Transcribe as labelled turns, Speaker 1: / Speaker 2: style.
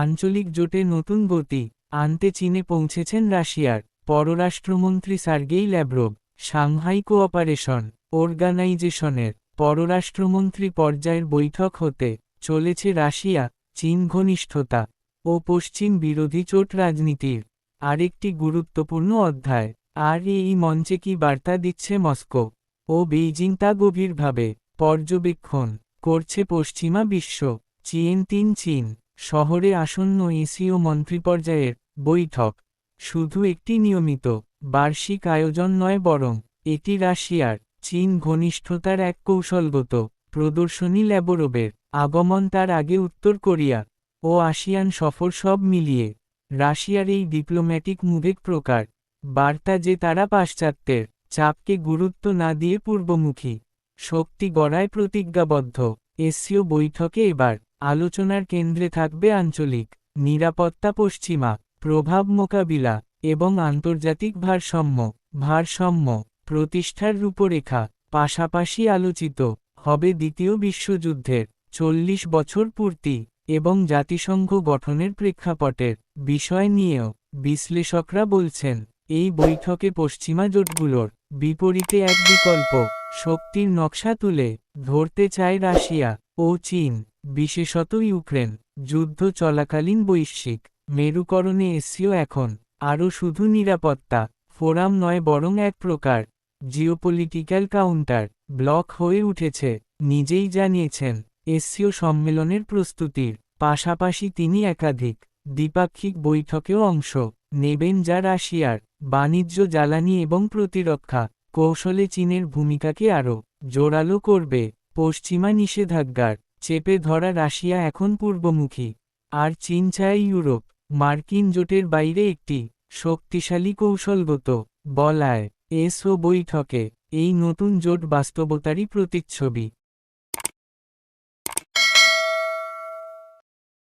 Speaker 1: আঞ্চলিক জোটে নতুন গতি আনতে চীনে পৌঁছেছেন রাশিয়ার পররাষ্ট্রমন্ত্রী সার্গেই ল্যাব্রোভ সাংহাই কোঅপারেশন অর্গানাইজেশনের পররাষ্ট্রমন্ত্রী পর্যায়ের বৈঠক হতে চলেছে রাশিয়া চীন ঘনিষ্ঠতা ও পশ্চিম বিরোধী চোট রাজনীতির আরেকটি গুরুত্বপূর্ণ অধ্যায় আর এই মঞ্চে কি বার্তা দিচ্ছে মস্কো ও বেইজিং তা গভীরভাবে পর্যবেক্ষণ করছে পশ্চিমা বিশ্ব চীন তিন চীন শহরে আসন্ন এসিও মন্ত্রীপর্যায়ের বৈঠক শুধু একটি নিয়মিত বার্ষিক আয়োজন নয় বরং এটি রাশিয়ার চীন ঘনিষ্ঠতার এক কৌশলগত প্রদর্শনী ল্যাবরবের আগমন তার আগে উত্তর কোরিয়া ও আসিয়ান সফর সব মিলিয়ে রাশিয়ার এই ডিপ্লোম্যাটিক মুভেক প্রকার বার্তা যে তারা পাশ্চাত্যের চাপকে গুরুত্ব না দিয়ে পূর্বমুখী শক্তি গড়ায় প্রতিজ্ঞাবদ্ধ এসিও বৈঠকে এবার আলোচনার কেন্দ্রে থাকবে আঞ্চলিক নিরাপত্তা পশ্চিমা প্রভাব মোকাবিলা এবং আন্তর্জাতিক ভারসাম্য ভারসাম্য প্রতিষ্ঠার রূপরেখা পাশাপাশি আলোচিত হবে দ্বিতীয় বিশ্বযুদ্ধের চল্লিশ বছর পূর্তি এবং জাতিসংঘ গঠনের প্রেক্ষাপটের বিষয় নিয়েও বিশ্লেষকরা বলছেন এই বৈঠকে পশ্চিমা জোটগুলোর বিপরীতে এক বিকল্প শক্তির নকশা তুলে ধরতে চায় রাশিয়া ও চীন বিশেষত ইউক্রেন যুদ্ধ চলাকালীন বৈশ্বিক মেরুকরণে এসিও এখন আরও শুধু নিরাপত্তা ফোরাম নয় বরং এক প্রকার জিওপলিটিক্যাল কাউন্টার ব্লক হয়ে উঠেছে নিজেই জানিয়েছেন এসিও সম্মেলনের প্রস্তুতির পাশাপাশি তিনি একাধিক দ্বিপাক্ষিক বৈঠকেও অংশ নেবেন যা রাশিয়ার বাণিজ্য জ্বালানি এবং প্রতিরক্ষা কৌশলে চীনের ভূমিকাকে আরও জোরালো করবে পশ্চিমা নিষেধাজ্ঞার চেপে ধরা রাশিয়া এখন পূর্বমুখী আর চীন চায় ইউরোপ মার্কিন জোটের বাইরে একটি শক্তিশালী কৌশলগত বলায় এসও বৈঠকে এই নতুন জোট বাস্তবতারই প্রতিচ্ছবি